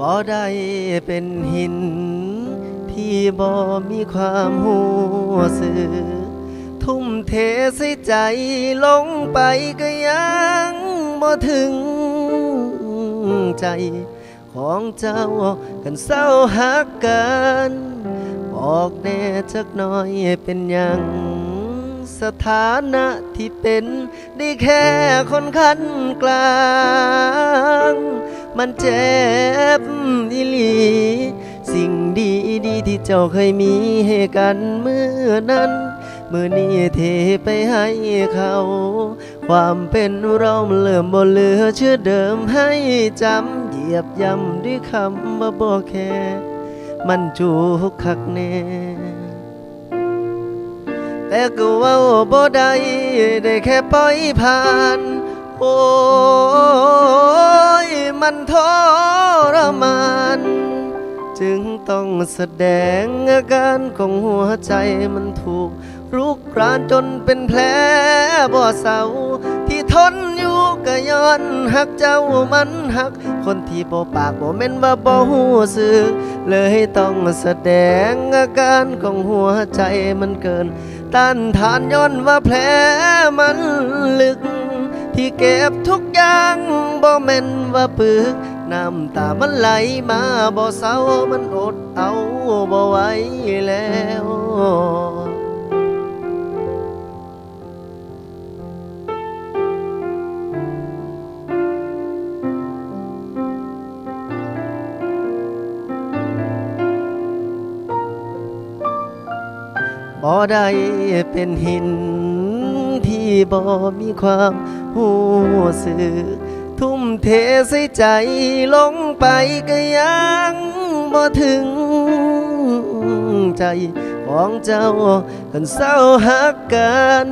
บ่ได้เป็นหิน ที่บ่มีความหัวสื่อ ทุ่มเทใส่ใจลงไปก็ยังบ่ถึงใจของเจ้ากันเศร้าหักกันบอกแน่จักน่อยเป็นยังสถานะที่เป็นได้แค่คนคันกลาง มันเจ็บอีหลี สิ่งดีดีๆที่เจ้าเคยมีให้กันเมื่อนั้นเมื่อนี้เทไปให้เขา ความเป็นเราเริ่มบ่เหลือเชื่อเดิมให้จำเหยียบย่ำด้วยคำว่าบ่แค่ มันจูกคักแน่แต่ก็ว่าบ่ได้ได้แค่ปล่อยผ่าน โอ้ยมันทรมาน จึงต้องแสดงอาการของหัวใจมันถูกรุกรานจนเป็นแผลบ่อเศร้าที่ทนอยู่ก็ย้อนหักเจ้ามันหัก คนที่บ่ปากบ่แม่นว่าบ่หูสึกเลยต้องแสดงอาการของหัวใจมันเกินต้านทานย้อนว่าแผลมันลึก ที่เก็บทุกอย่างบ่แม่นว่าปึกน้ำตามันไหลมาบ่เศร้ามันอดเอาบ่ไหวแล้วบ่ได้เป็นหินที่บ่มีความ หูสึกทุ่มเทใส่ใจลงไปก็ยังบ่ถึงใจของเจ้ากันเศร้าหักกัน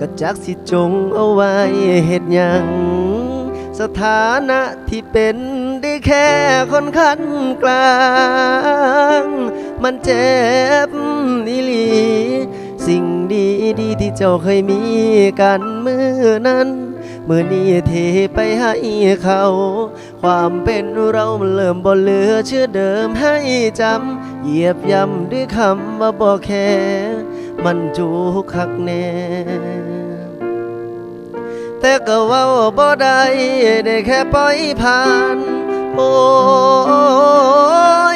ก็จักสิจงเอาไว้เฮ็ดหยังสถานะที่เป็นได้แค่คนคันกลาง มันเจ็บอีหลี สิ่งดีดีที่เจ้าเคยมีกันมือนั้น มือนี้เทไปให้เขา ความเป็นเรามันเริ่มบ่เหลือเชื่อเดิมให้จำเหยียบย่ำด้วยคำว่าบ่แค่มันจูกคักแน่แต่ก็ว่าบ่ได้ได้แค่ปล่อยผ่าน โอ้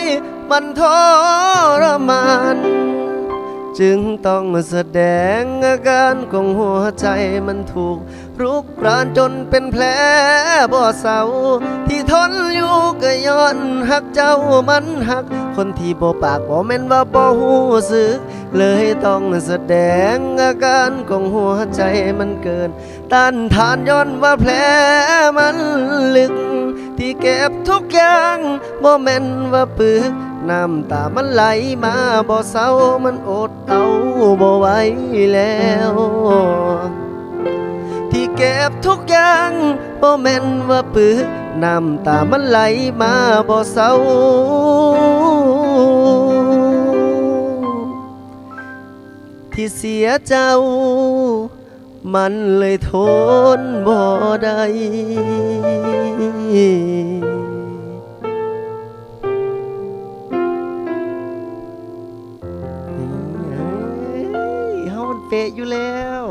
ยมันทรมาน จึงต้องแสดงอาการของหัวใจมันถูก รุกรานจนเป็นแผลบ่เศร้าที่ทนอยู่ก็ย้อนหักเจ้ามันหัก คนที่บ่ปากบ่แม่นว่าบ่หูสึก เลยต้องแสดงอาการของหัวใจมันเกิน ต้านทานย้อนว่าแผลมันลึก ที่เก็บทุกอย่างบ่แม่นว่าปึก น้ำตามันไหลมาบ่เศร้ามันอดเอาบ่ไหวแล้ว ที่เก็บทุกอย่างบ่แม่นว่าปึกน้ำตามันไหลมาบ่เศร้าที่เสียเจ้า มันเลยทนบ่ได้ เปะอยู่แล้ว